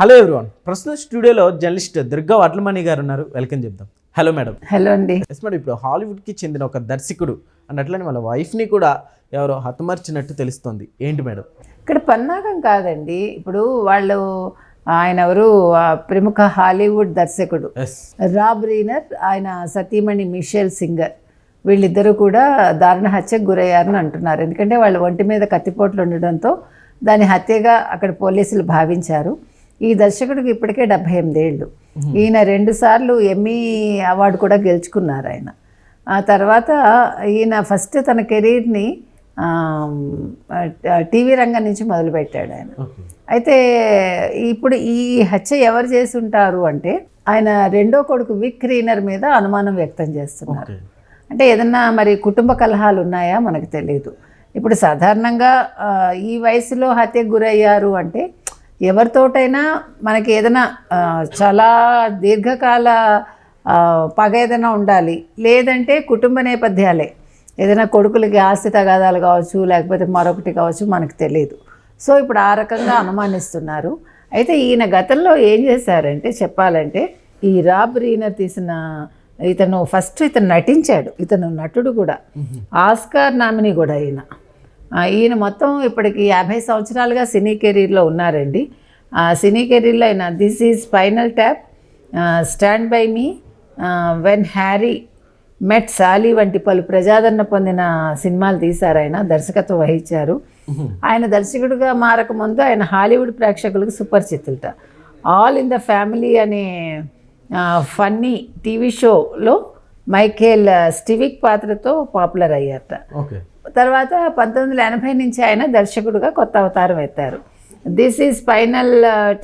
Hello everyone. ప్రస్తుతం స్టూడియోలో journalist Durga Vadlamani గారు ఉన్నారు. వెల్కమ్ చెప్దాం. Hello madam. హలో అండి. ఎస్ మేడం ఇప్పుడు హాలీవుడ్కి చెందిన ఒక దర్శకుడు అన్నట్లనే వాళ్ళ వైఫ్ని కూడా ఎవరో హతమార్చినట్టు తెలుస్తోంది. ఏంటి మేడం? ఇక్కడ పన్నాగం కాదండి. ఇప్పుడు వాళ్ళు ఆయన ఎవరు? ప్రముఖ హాలీవుడ్ దర్శకుడు. రాబ్ రీనర్ ఆయన సతీమణి మిషేల్ సింగర్. వీళ్ళిద్దరూ కూడా దారుణ హత్యకు గురయ్యారని అంటున్నారు. ఎందుకంటే వాళ్ళ ఒంటి మీద కత్తిపోట్లు ఉండడంతో దాని హత్యగా అక్కడ పోలీసులు భావించారు. ఈ దర్శకుడికి ఇప్పటికే డెబ్బై ఎనిమిదేళ్ళు ఈయన రెండు సార్లు ఎమ్మీ అవార్డు కూడా గెలుచుకున్నారు ఆయన. ఆ తర్వాత ఈయన ఫస్ట్ తన కెరీర్ని టీవీ రంగం నుంచి మొదలుపెట్టాడు ఆయన. అయితే ఇప్పుడు ఈ హత్య ఎవరు చేసి ఉంటారు అంటే ఆయన రెండో కొడుకు విక్ రీనర్ మీద అనుమానం వ్యక్తం చేస్తున్నారు. అంటే ఏదన్నా మరి కుటుంబ కలహాలు ఉన్నాయా? మనకు తెలియదు ఇప్పుడు సాధారణంగా ఈ వయసులో హత్యకు గురయ్యారు అంటే ఎవరితోటైనా మనకి ఏదైనా చాలా దీర్ఘకాల పగ ఏదైనా ఉండాలి. లేదంటే కుటుంబ నేపథ్యాలే. ఏదైనా కొడుకులకి ఆస్తి తగాదాలు కావచ్చు లేకపోతే మరొకటి కావచ్చు మనకు తెలియదు సో ఇప్పుడు ఆ రకంగా అనుమానిస్తున్నారు. అయితే ఈయన గతంలో ఏం చేశారంటే చెప్పాలంటే ఈ రాబ్ రీనర్ తీసిన ఇతను ఫస్ట్ ఇతను నటించాడు. ఇతను నటుడు కూడా. ఆస్కార్ నామినీ కూడా ఈయన. ఈయన మొత్తం ఇప్పటికి యాభై సంవత్సరాలుగా సినీ కెరీర్లో ఉన్నారండి. ఆ, సినీ కెరీర్లో ఆయన this is spinal tap. Stand by me. When Harry met Sally వంటి పలు ప్రజాదరణ పొందిన సినిమాలు తీశారు ఆయన దర్శకత్వం వహించారు. ఆయన దర్శకుడిగా మారక ముందు ఆయన హాలీవుడ్ ప్రేక్షకులకు సుపరిచితులట ఆల్ ఇన్ ద ఫ్యామిలీ అనే ఫన్నీ టీవీ షోలో మైకేల్ స్టివిక్ పాత్రతో పాపులర్ అయ్యారట. ఓకే. తర్వాత పంతొమ్మిది వందల ఎనభై నుంచి ఆయన దర్శకుడుగా కొత్త అవతారం ఎత్తారు. దిస్ ఈజ్ ఫైనల్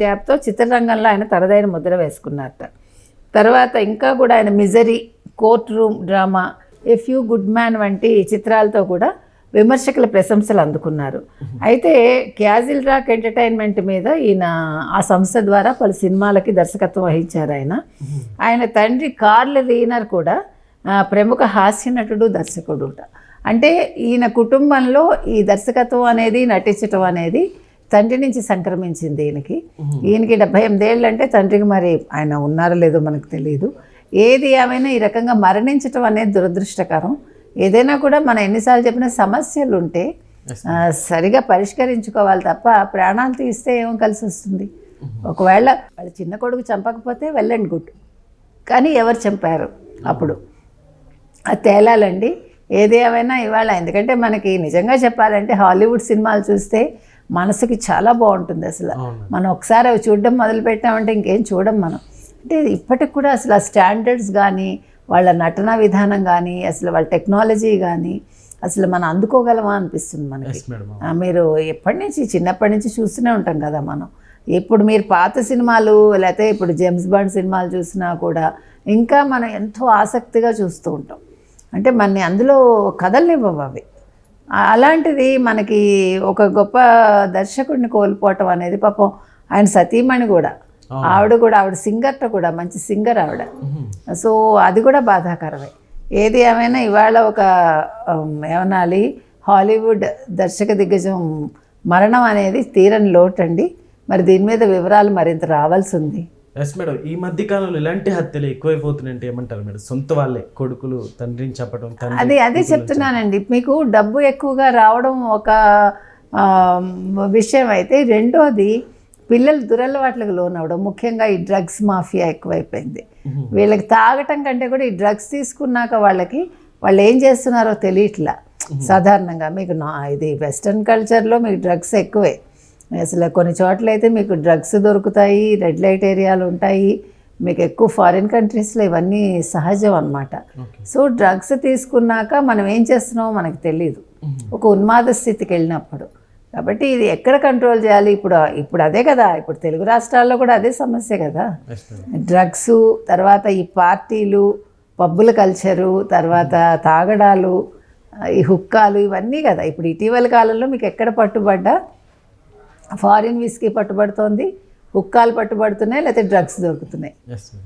ట్యాప్తో చిత్రరంగంలో ఆయన తరదైన ముద్ర వేసుకున్నారట. తర్వాత ఇంకా కూడా ఆయన Misery courtroom drama a few good man వంటి చిత్రాలతో కూడా విమర్శకుల ప్రశంసలు అందుకున్నారు. అయితే క్యాజిల్ రాక్ ఎంటర్టైన్మెంట్ మీద ఈయన ఆ సంస్థ ద్వారా పలు సినిమాలకి దర్శకత్వం వహించారు ఆయన. ఆయన తండ్రి కార్ల రీనర్ కూడా ప్రముఖ హాస్య నటుడు దర్శకుడు. అంటే ఈయన కుటుంబంలో ఈ దర్శకత్వం అనేది నటించటం అనేది తండ్రి నుంచి సంక్రమించింది ఈయనకి. ఈయనకి డెబ్బై ఎనిమిదేళ్ళు అంటే తండ్రికి మరి ఆయన ఉన్నారో లేదో మనకు తెలియదు ఏది ఏమైనా ఈ రకంగా మరణించటం అనేది దురదృష్టకరం. ఏదైనా కూడా మనం ఎన్నిసార్లు చెప్పిన సమస్యలు ఉంటే సరిగా పరిష్కరించుకోవాలి తప్ప ప్రాణాలు తీస్తే ఏం కలిసి వస్తుంది? ఒకవేళ వాళ్ళ చిన్న కొడుకు చంపకపోతే వెళ్ళండి గుడ్. కానీ ఎవరు చంపారు అప్పుడు? అది తేలాలండి. ఏది ఏమైనా ఇవాళ. ఎందుకంటే మనకి నిజంగా చెప్పాలంటే హాలీవుడ్ సినిమాలు చూస్తే మనసుకి చాలా బాగుంటుంది అసలు. మనం ఒకసారి అవి చూడడం మొదలు పెట్టామంటే ఇంకేం చూడం మనం. అంటే ఇప్పటికి కూడా అసలు ఆ స్టాండర్డ్స్ కానీ వాళ్ళ నటన విధానం కానీ అసలు వాళ్ళ టెక్నాలజీ కానీ అసలు మనం అందుకోగలమా అనిపిస్తుంది మనకి. మీరు ఎప్పటి నుంచి చిన్నప్పటి నుంచి చూస్తూనే ఉంటాం కదా మనం. ఇప్పుడు మీరు పాత సినిమాలు లేకపోతే ఇప్పుడు జేమ్స్ బాండ్ సినిమాలు చూసినా కూడా ఇంకా మనం ఎంతో ఆసక్తిగా చూస్తూ ఉంటాం. అంటే మన అందులో కథలనివ్వవు అవి. అలాంటిది మనకి ఒక గొప్ప దర్శకుడిని కోల్పోవటం అనేది పాపం ఆయన సతీమణి కూడా. ఆవిడ కూడా ఆవిడ సింగర్ట కూడా మంచి సింగర్ ఆవిడ. సో అది కూడా బాధాకరమే. ఏది ఏమైనా ఇవాళ ఒక ఏమనాలి హాలీవుడ్ దర్శక దిగ్గజం మరణం అనేది తీరని లోటు అండి మరి దీని మీద వివరాలు మరింత రావాల్సి ఉంది. ఎస్ మేడం ఈ మధ్య కాలంలో ఇలాంటి హత్యలు ఎక్కువైపోతున్నాయంటే ఏమంటారు మేడం సొంత వాళ్ళే కొడుకులు తండ్రిని చెప్పడం అది అదే చెప్తున్నానండి. మీకు డబ్బు ఎక్కువగా రావడం ఒక విషయం అయితే రెండోది పిల్లలు దురలవాట్లకు లోనవడం ముఖ్యంగా ఈ డ్రగ్స్ మాఫియా ఎక్కువైపోయింది. వీళ్ళకి తాగటం కంటే కూడా ఈ డ్రగ్స్ తీసుకున్నాక వాళ్ళకి వాళ్ళు ఏం చేస్తున్నారో తెలియట్లా. సాధారణంగా మీకు నా ఇది వెస్ట్రన్ కల్చర్లో మీకు డ్రగ్స్ ఎక్కువే. అసలు కొన్ని చోట్ల అయితే మీకు డ్రగ్స్ దొరుకుతాయి రెడ్ లైట్ ఏరియాలు ఉంటాయి. మీకు ఎక్కువ ఫారిన్ కంట్రీస్లో ఇవన్నీ సహజం అన్నమాట. ఓకే. సో డ్రగ్స్ తీసుకున్నాక మనం ఏం చేస్తున్నామో మనకు తెలియదు ఒక ఉన్మాద స్థితికి వెళ్ళినప్పుడు. కాబట్టి ఇది ఎక్కడ కంట్రోల్ చేయాలి? ఇప్పుడు ఇప్పుడు అదే కదా. ఇప్పుడు తెలుగు రాష్ట్రాల్లో కూడా అదే సమస్య కదా. డ్రగ్స్ తర్వాత ఈ పార్టీలు పబ్బుల కల్చరు తర్వాత తాగడాలు ఈ హుక్కాలు ఇవన్నీ కదా. ఇప్పుడు ఇటీవల కాలంలో మీకు ఎక్కడ పట్టుబడ్డా ఫారిన్ విస్కీ పట్టుబడుతోంది హుక్కాలు పట్టుబడుతున్నాయి లేకపోతే డ్రగ్స్ దొరుకుతున్నాయి.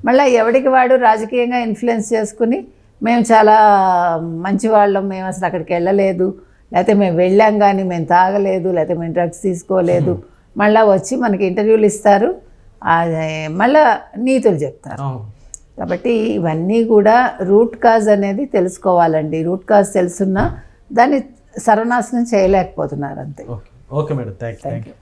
మళ్ళీ ఎవడికి వాడు రాజకీయంగా ఇన్ఫ్లుయెన్స్ చేసుకుని మేము చాలా మంచి వాళ్ళం మేము అసలు అక్కడికి వెళ్ళలేదు లేకపోతే మేము వెళ్ళాం కానీ మేము తాగలేదు లేకపోతే మేము డ్రగ్స్ తీసుకోలేదు. మళ్ళీ వచ్చి మనకి ఇంటర్వ్యూలు ఇస్తారు మళ్ళా నీతులు చెప్తారు. కాబట్టి ఇవన్నీ కూడా రూట్ కాజ్ అనేది తెలుసుకోవాలండి. రూట్ కాజ్ తెలుసున్నా దాన్ని సర్వనాశనం చేయలేకపోతున్నారు అంతే. ఓకే. మేడం. Thank you.